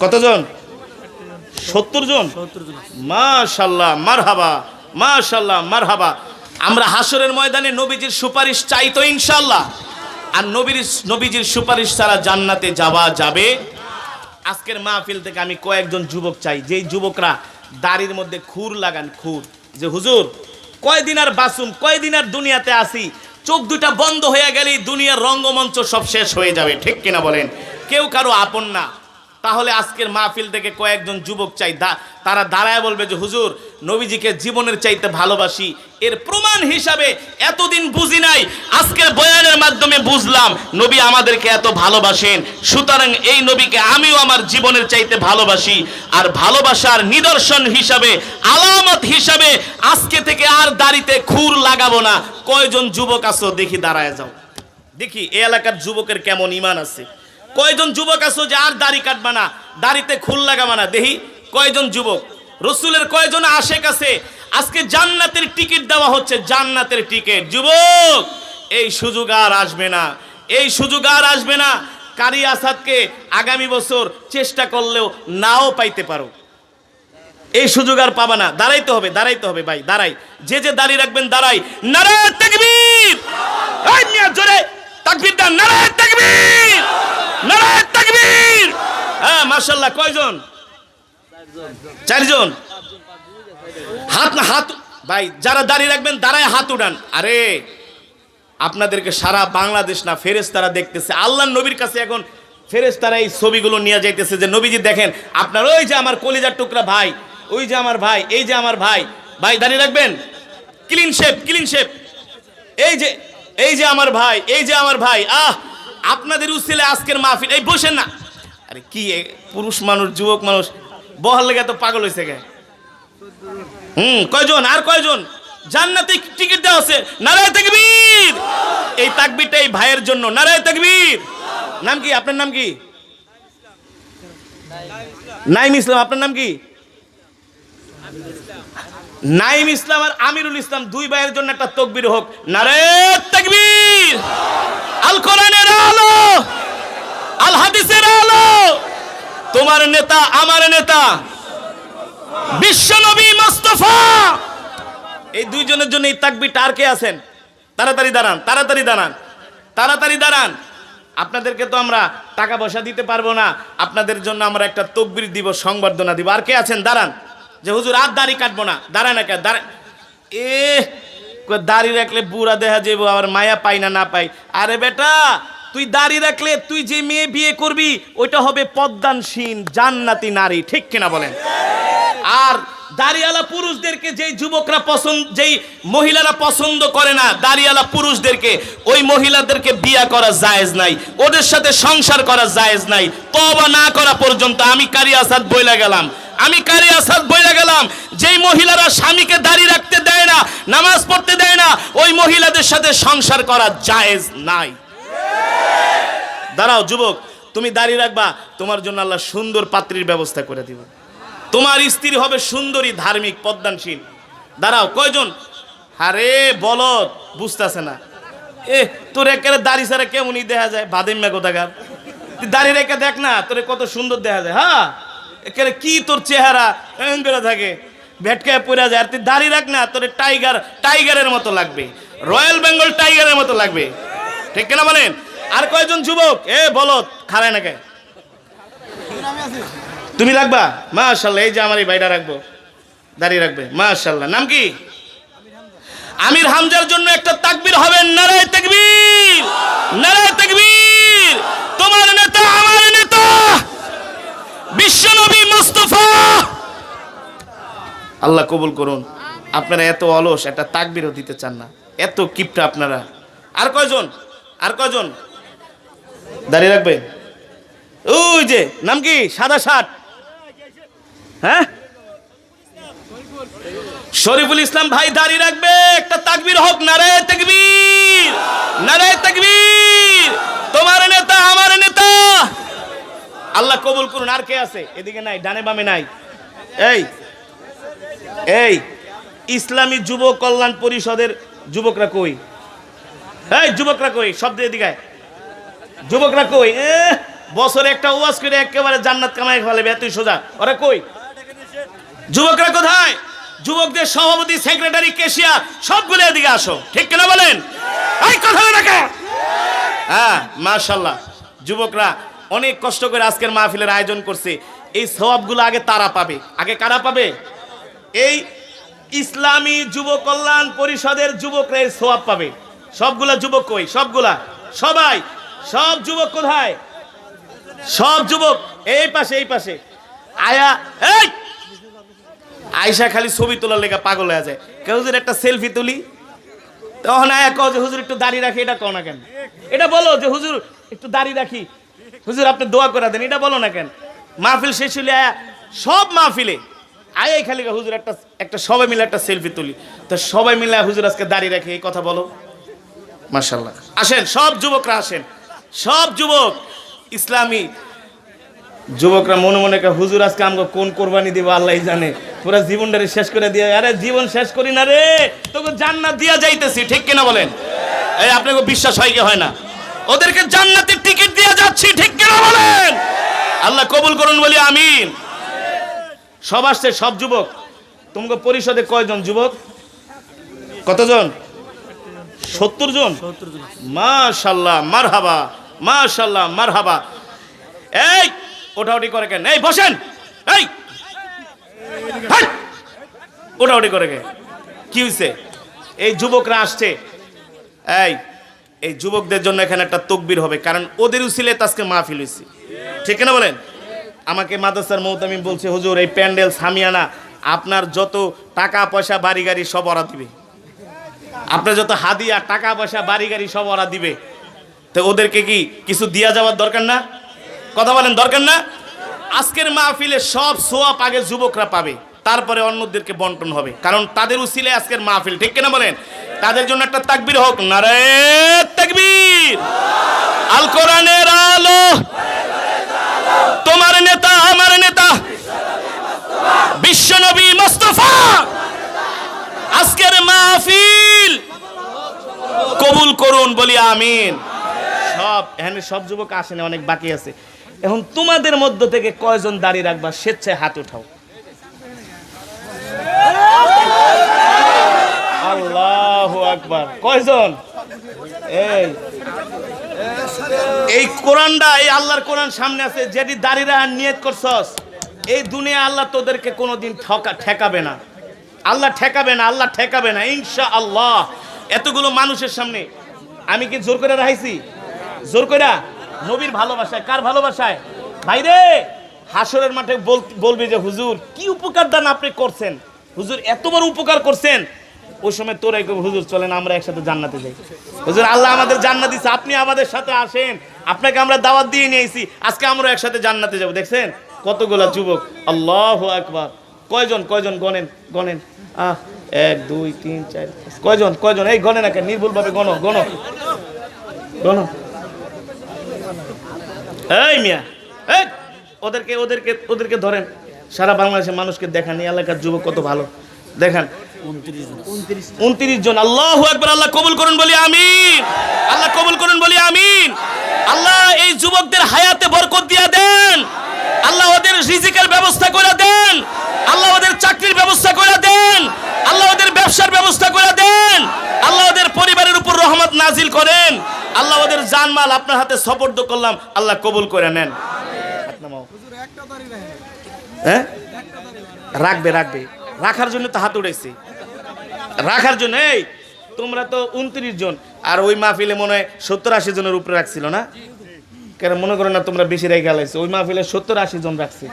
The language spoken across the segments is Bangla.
কতজন? সত্তর জন মাশাল্লাহ মারহাবা মাশাল্লাহ মারহাবা। আমরা হাসরের ময়দানে নবীজির সুপারিশ চাই তো ইনশাল্লাহ। আর নবীর নবীজির সুপারিশ ছাড়া জান্নাতে যাওয়া যাবে। আজকের মাহফিল থেকে আমি কয়েকজন যুবক চাই। যেই যুবকরা দাড়ির মধ্যে খুর লাগান খুর। যে হুজুর কয়দিন আর বাসুম কয়দিন আর দুনিয়াতে আসি? চোখ দুটা বন্ধ হয়ে গেলেই দুনিয়ার রঙ্গমঞ্চ সব শেষ হয়ে যাবে। ঠিক কিনা বলেন? কেউ কারও আপন না। তাহলে আজকের মাহফিল থেকে কয়েকজন যুবক চাই তারা দাঁড়ায় বলবে যে, হুজুর, নবীজিকে জীবনের চাইতে ভালোবাসি। এর প্রমাণ হিসাবে এতদিন বুঝি নাই। আজকের বয়ানের মাধ্যমে বুঝলাম, নবী আমাদেরকে এত ভালোবাসেন। সুতরাং এই নবীকে আমিও আমার জীবনের চাইতে ভালোবাসি। আর ভালোবাসার নিদর্শন হিসাবে, আলামত হিসাবে আজকে থেকে আর দাড়িতে খুর লাগাবো না। কয়জন যুবক আছো? দেখি দাঁড়ায় যাও। দেখি এ এলাকার যুবকের কেমন ইমান আছে। কয়জন যুবক আছো যে আর দাড়ি কাটবা না? দাড়িতে খুল লাগাবা না? দেখি কয়জন যুবক? রসুলের কয়জন আশেক আছে? আজকে জান্নাতের টিকিট দেওয়া হচ্ছে, জান্নাতের টিকিট। যুবক, এই সুযোগ আর আসবে না। এই সুযোগ আর আসবে না। কারি আসাদকে আগামী বছর চেষ্টা করলেও নাও পাইতে পারো। এই সুযোগ আর পাবা না। দাঁড়াইতে হবে দাঁড়াইতে হবে ভাই, দাঁড়াই। যে যে দাঁড়িয়ে রাখবেন দাঁড়াই। নারায়ণ জোরে। তাকবীর দান তাকবীর! হ্যাঁ মাশাআল্লাহ, কয়জন? চারজন। হাত না, হাত, ভাই, যারা দাঁড়িয়ে রাখবেন, দাঁড়ায় হাত উঠান। আরে, আপনাদেরকে সারা বাংলাদেশ না ফেরেস তারা দেখতেছে। আল্লাহ নবীর কাছে এখন ফেরেস তারা এই ছবিগুলো নিয়ে যাইতেছে যে, নবীজি দেখেন, আপনার ওই যে আমার কলিজার টুকরা ভাই, ওই যে আমার ভাই, এই যে আমার ভাই ভাই, দাঁড়িয়ে রাখবেন? Clean shape clean shape. এই যে এই যে আমার ভাই, এই যে আমার ভাই, আহ! আপনাদের উচিলে আজকের মাহফিল। এই বসেন না। আরে কি পুরুষ মানুষ, যুবক মানুষ বহার লেগে তো পাগল হয়েছে গে হুম, কয়জন? আর কয়জন? টিকিট দেওয়া আছে। নারায় তাকবীর! এই এই ভাইয়ের জন্য। নারায় তাকবীর! নাম কি? আপনার নাম কি? নাইম ইসলাম। আপনার নাম কি? নাইম ইসলাম আর আমিরুল ইসলাম দুই ভাইয়ের জন্য একটা তকবীর হোক। নারায় তাকবীর! আল কোরআনের আলো। আল হাদিসের আলো। তোমার নেতা, আমার নেতা। মোস্তফা। এই দুইজনের জন্য কে আছেন? তাড়াতাড়ি দাঁড়ান তাড়াতাড়ি দাঁড়ান তাড়াতাড়ি দাঁড়ান। আপনাদেরকে তো আমরা টাকা পয়সা দিতে পারব না। আপনাদের জন্য আমরা একটা তকবির দিব, সংবর্ধনা দিব। আর কে আছেন? দাঁড়ান। যে হুজুর, আর দাড়ি কাটবো না। দাঁড়ান একা দাঁড়ান এ দাড়ি রাখলে বুড়া দেখা যাব আবার মায়া পাই না না পাই। আরে বেটা তুই দাড়ি রাখলে তুই যে মেয়ে বিয়ে করবি, ওইটা হবে পদ্মানসীন, জান্নাতি নারী। ঠিক কিনা বলেন? আর দাড়িওয়ালা পুরুষদেরকে যেই যুবকরা পছন্দ, যেই মহিলারা পছন্দ করে না, দাড়িওয়ালা পুরুষদেরকে, ওই মহিলাদেরকে বিয়া করা জায়েজ নাই, ওদের সাথে সংসার করা জায়েজ নাই তবা না করা পর্যন্ত আমি কারি আসাদ বইলা গেলাম। আমি কারি আসাদ বইলা গেলাম, যেই মহিলারা স্বামীকে দাড়ি রাখতে দেয় না, নামাজ পড়তে দেয় না, ওই মহিলাদের সাথে সংসার করা জায়েজ নাই। দাঁড়াও, যুবক, তুমি দাড়ি রাখবা, তোমার জন্য আল্লাহ সুন্দর পাত্রীর ব্যবস্থা করে দিব। তোমার স্ত্রী হবে সুন্দরী, ধার্মিক, পদ্মানশীল। দাঁড়াও, কয়জন? আরে বলত বুঝতেছে না। এ তোর একেবারে দাড়ি ছাড়া কেমনই দেখা যায়? বাদিম্যা কোথাকার? দাড়ি রেখে দেখ না, তোরে কত সুন্দর দেখা যায় হ্যাঁ একেবারে কি তোর চেহারা করে থাকে। ভেটকায় পড়ে যায়, আর তুই দাড়ি রাখ না, তোর টাইগার, টাইগারের মতো লাগবে। রয়্যাল বেঙ্গল টাইগারের মতো লাগবে। ঠিক কিনা বলেন? আর কয়জন যুবক? এ বলত খারায় না কে তুমি রাখবা? মাশাল্লাহ এই যে আমার এই বাইটা রাখব। দাঁড়িয়ে রাখবে। মাশাল্লাহ নাম কি? আমির হামজার জন্য একটা তাকবির হবে, নারায় তাকবীর। নারায় তাকবীর। তোমার নেতা, আমার নেতা। বিশ্বনবী মুস্তাফা। আল্লাহ কবুল করুন। আপনারা এত অলস, একটা তাকবিরও দিতে চান না। এত কিপটা আপনারা। আর কয়জন? আর কয়জন? দাঁড়িয়ে রাখবে। ওই যে, নাম কি? সাদা শার্ট। হ্যাঁ? শরীফুল ইসলাম ভাই দাঁড়িয়ে রাখবে। একটা তাকবীর হোক নারে তাকবীর নারে তাকবীর। তোমার নেতা, আমার নেতা। আল্লাহ কবুল করুন, আর কে আছে? এদিকে নাই, ডানে বামে নাই। এই এই, ইসলামী যুব কল্যাণ পরিষদের যুবকরা কই? এই, যুবকরা কই? শব্দ এদিকে। যুবকরা কই? বছরে একটা ওয়াজ করে একেবারে জান্নাত কামাই ফেলে এতই সোজা। ওরা কই? যুবকরা কোথায়? যুবকদের সভাপতি সেক্রেটারি কেশিয়ার সবগুলো এদিকে আসো। ঠিক কিনা বলেন? এই কথা হ্যাঁ মাশাল্লাহ যুবকরা অনেক কষ্ট করে আজকের মাহফিলের আয়োজন করছে। এই সওয়াবগুলো আগে তারা পাবে। আগে কারা পাবে? এই ইসলামী যুব কল্যাণ পরিষদের যুবকরা এই সোয়াব পাবে। সবগুলা যুবক কই? সবগুলা। সবাই সব যুবক কোথায়? সব যুবক, এই পাশে এই পাশে। আয়া, এই! আয়সা খালি ছবি তোলার লেগে পাগল হয়ে যায়। কেউ যদি একটা সেলফি তুলি, তখন আয়া কও যে, হুজুর, একটু দাড়ি রাখি। এটা কও না কেন? এটা বলো যে, হুজুর, একটু দাড়ি রাখি। হুজুর, আপনি দোয়া করে দেন। এটা বলো না কেন? মাহফিল শেষ হলে আয়া সব মাহফিলে আয়াই খালি হুজুর, একটা একটা সবাই মিলে একটা সেলফি তুলি। তো সবাই মিলে, হুজুর, আজকে দাড়ি রাখি। এই কথা বলো। মার্শাল্লাহ আসেন, সব যুবকরা আসেন। সব যুবক ইসলামী। যুবকরা মনে মনে হুজুর আজকে আমাকে কোন কোরবানি দিব আল্লাহ জানে। পুরো জীবনটারে শেষ করে দিয়ে আরে জীবন শেষ করি না রে তোকে জান্নাত দিয়া যাইতেছি। ঠিক কিনা বলেন? এই আপনাকে বিশ্বাস হয় কি হয় না? ওদেরকে জান্নাতের টিকিট দিয়ে যাচ্ছি ঠিক কিনা বলেন? আল্লাহ কবুল করুন বলি আমিন। সব আসছে সব যুবক। তোমাকে পরিষদে কয়জন যুবক? কতজন? সত্তর জন মাশাল্লাহ মারহাবা। মাশাল্লাহ মারহাবা। এই, ওঠাউটি করে কেন এই, বসেন। এই। হাট! ওঠাউটি করে কে? কি হয়েছে এই যুবকরা আসছে। এই এই যুবকদের জন্য এখানে একটা তকবির হবে, কারণ ওদের উসিলে আজকে মাহফিল হয়েছে ঠিক না বলেন? আমাকে মাদ্রাসার মৌতামিম বলছে, হুজুর, এই প্যান্ডেল সামিয়ানা আপনার যত টাকা পয়সা বাড়ি গাড়ি সব ওরা দিবে। আপনার যত হাদিয়া টাকা পয়সা বাড়ি গাড়ি সব ওরা দিবে। তো ওদেরকে কি কিছু দিয়া যাওয়ার দরকার না? কথা বলেন, দরকার না? আজকের মাহফিলে সব সোয়াব আগে যুবকরা পাবে, তারপরে অন্যদেরকে বন্টন হবে। কারণ তাদের উসিলে আজকের মাহফিল, ঠিক কিনা বলেন? তাদের জন্য একটা তাকবীর হোক নারে তাকবীর। আল কোরআনের আলো। তোমার নেতা, আমার নেতা। বিশ্বনবী মোস্তফা। আজকের মাহফিল কবুল করুন বলি আমিন। সব, এখানে সব যুবক আসেনি, অনেক বাকি আছে। এখন তোমাদের মধ্য থেকে কয়জন দাঁড়িয়ে রাখবা? স্বেচ্ছায় হাত উঠাও। আল্লাহ আকবার। কয়জন? এই। এই কোরআনটা, এই আল্লাহর কোরআন সামনে আছে, যেটি দাঁড়িয়ে নিয়ত করছস, এই দুনিয়া আল্লাহ তোদেরকে কোনোদিন ঠকা, ঠেকাবে না। আল্লাহ ঠেকাবে না, আল্লাহ ঠেকাবে না ইনশা আল্লাহ এতগুলো মানুষের সামনে, আমি কি জোর করে রাখাইছি? জোর কইরা। নবীর ভালোবাসায়, কার ভালোবাসায়? ভাইরে, হাসরের মাঠে বল- বলবি যে, হুজুর, কি উপকার দান আপনি করছেন? হুজুর, এত বড় উপকার করছেন? ওই সময় তোর কবি হুজুর, চলেন, আমরা একসাথে জান্নাতে যাই। হুজুর, আল্লাহ আমাদের জান্নাত দিচ্ছে আপনি আমাদের সাথে আসেন। আপনাকে আমরা দাওয়াত দিয়ে নিয়েছি, আজকে আমরা একসাথে জান্নাতে যাব। দেখছেন? কতগুলা যুবক। আল্লাহ আকবার। কয়জন কয়জন গনেন গনেন আহ, এক, দুই, তিন, চার কয়জন কয়জন? এই গনে না কেন? নির্ভুল ভাবে গণ গণ। গণ। এই মিয়া, এই, ওদেরকে ওদেরকে ওদেরকে ধরেন, সারা বাংলাদেশের মানুষকে দেখান, এই এলাকার যুবক কত ভালো। দেখান, উনত্রিশ জন। আল্লাহ একবার আল্লাহ কবুল করুন বলি আমিন। আল্লাহ কবুল করুন বলি আমিন। আল্লাহ এই যুবকদের হায়াতে বরকত দিয়া দেন। আল্লাহ ওদের রিজিকের ব্যবস্থা করে দেন। আল্লাহ ওদের চাকরির ব্যবস্থা করে দেন। আল্লাহ ওদের ব্যবসার ব্যবস্থা করে দেন। আল্লাহ ওদের পরিবারের উপর রহমত নাজিল করেন। আল্লাহ ওদের জানমাল আপনার হাতে সপর্দ করলাম, আল্লাহ কবুল করে নেন। হ্যাঁ? রাখবে রাখবে। রাখার জন্য তো হাত উঠেছে রাখার জন্য, এই, তোমরা তো উনত্রিশ জন, আর ওই মাহফিলে মনে হয় সত্তর আশি জনের উপরে রাখছিল না? কেন মনে করো না তোমরা বেশি রেখে গেলাইছো? ওই মাহফিলে সত্তর আশি জন রাখছে।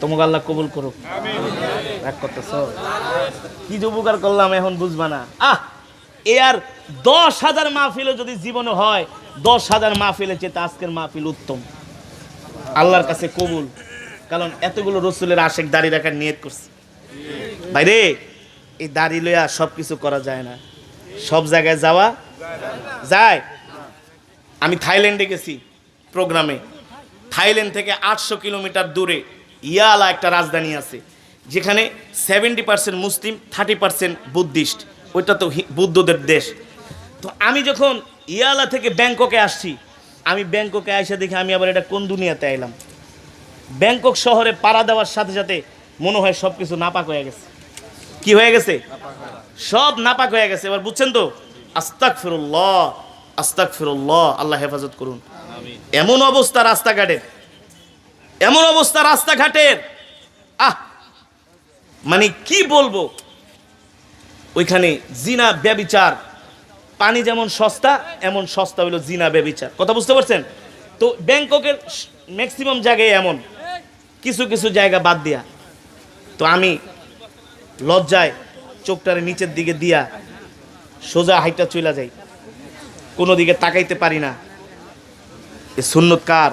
তোমাকে আল্লাহ কবুল করুক। রাগ করতেছ? কি যে উপকার করলাম, এখন বুঝবা না। আহ, এ আর দশ হাজার মাহফিলে যদি জীবনে হয়, দশ হাজার মাহফিলে চেয়ে আজকের মাহফিল উত্তম। আল্লাহর কাছে কবুল। কারণ এতগুলো রসুলের আশেক দাঁড়িয়ে রাখার নিয়ত করছে। ভাইরে এই দাড়ি লইয়া সব কিছু করা যায় না। সব জায়গায় যাওয়া যায়। আমি থাইল্যান্ডে গেছি প্রোগ্রামে। থাইল্যান্ড থেকে আটশো কিলোমিটার দূরে ইয়ালা একটা রাজধানী আছে, যেখানে seventy percent Muslim, thirty percent Buddhist. ওইটা তো বুদ্ধদের দেশ। তো আমি যখন ইয়ালা থেকে ব্যাংককে আসছি আমি ব্যাংককে আইসা দেখি আমি আবার এটা কোন দুনিয়াতে আইলাম? ব্যাংকক শহরে পাড়া দেওয়ার সাথে সাথে মনে হয় সব কিছু নাপাক হয়ে গেছে। কি হয়ে গেছে? সব নাপাক হয়ে গেছে। এবার বুঝছেন তো? আস্তাক ফিরুল্লাহ আস্তাক ফিরুল্লাহ আল্লাহ হেফাজত করুন। এমন অবস্থা রাস্তাঘাটের এমন অবস্থা রাস্তাঘাটের আহ! মানে কি বলব? ওইখানে জিনা ব্যবিচার পানি যেমন সস্তা, এমন সস্তা হইল জিনা ব্যবিচার। কথা বুঝতে পারছেন? তো ব্যাংককের ম্যাক্সিমাম জায়গায় এমন। কিছু কিছু জায়গা বাদ দিয়া। তো আমি লজ্জায় চোখটারে নিচের দিকে দিয়া সোজা হাইটা চলে যাই। কোনো দিকে তাকাইতে পারি না। এ সুন্নত কার?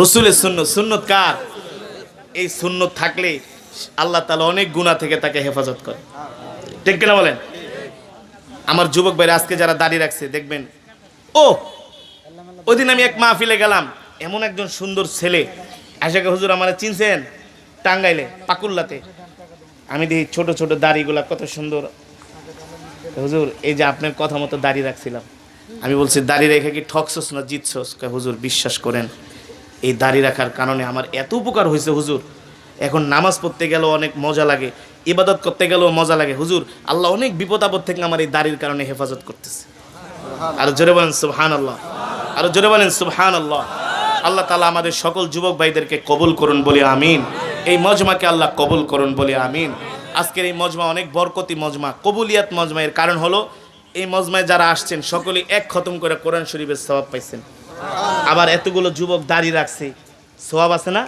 রসুলের সুন্নত সুন্নত কার? এই সুন্নত থাকলে আল্লাহ তালা অনেক গুণা থেকে তাকে হেফাজত করে। ঠিক কিনা বলেন? আমার যুবক ভাইরা আজকে যারা দাঁড়িয়ে রাখছে, দেখবেন। ও ওই দিন আমি এক মাহফিলে গেলাম। এমন একজন সুন্দর ছেলে। আশাকে হুজুর আমার চিনছেন? টাঙ্গাইলে, পাকুল্লাতে। আমি দেখি ছোট ছোট দাড়িগুলা কত সুন্দর। হুজুর, এই যে আপনার কথা মতো দাঁড়িয়ে রাখছিলাম। আমি বলছি দাড়ি রেখে কি ঠকছস না জিতছস হুজুর, বিশ্বাস করেন, এই দাড়ি রাখার কারণে আমার এত উপকার হয়েছে হুজুর। এখন নামাজ পড়তে গেলেও অনেক মজা লাগে। ইবাদত করতে গেলেও মজা লাগে। হুজুর আল্লাহ অনেক বিপদ আপদ থেকে আমার এই দাড়ির কারণে হেফাজত করতেছে। আরও জোরে বলেন সুবহান আল্লাহ আরও জোরে বলেন সুবহান আল্লাহ আল্লাহ তালা আমাদের সকল যুবক ভাইদেরকে কবুল করুন বলে আমিন। এই মজমাকে আল্লাহ কবুল করুন বলে আমিন। আজকের এই মজমা অনেক বরকতি মজমা কবুলিয়াত মজমা। এর কারণ হলো এই মজমায় যারা আসছেন সকলেই এক খতম করে কোরআন শরীফের স্বভাব পাইছেন। আবার এতগুলো যুবক দাঁড়িয়ে রাখছে স্বভাব আছে না?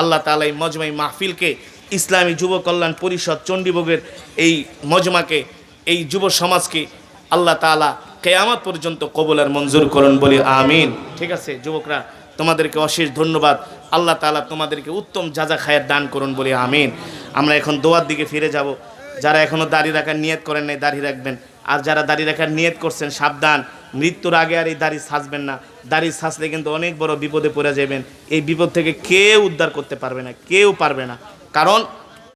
আল্লাহ তালা এই মজমাই মাহফিলকে ইসলামী যুব কল্যাণ পরিষদ চণ্ডীভোগের এই মজমাকে, এই যুব সমাজকে আল্লাহ তালা কেয়ামত পর্যন্ত কবুলার মঞ্জুর করুন বলি আমিন। ঠিক আছে, যুবকরা, তোমাদেরকে অশেষ ধন্যবাদ। আল্লাহ তালা তোমাদেরকে উত্তম যাজা খায়ের দান করুন বলি আমিন। আমরা এখন দোয়ার দিকে ফিরে যাব। যারা এখনও দাড়ি রাখার নিয়ত করেন নাই, দাড়ি রাখবেন। আর যারা দাড়ি রাখার নিয়ত করছেন, সাবধান। মৃত্যুর আগে আর এই দাড়ি সাজবেন না। দাড়ি সাজলে কিন্তু অনেক বড় বিপদে পড়ে যাবেন। এই বিপদ থেকে কেউ উদ্ধার করতে পারবে না, কেউ পারবে না। কারণ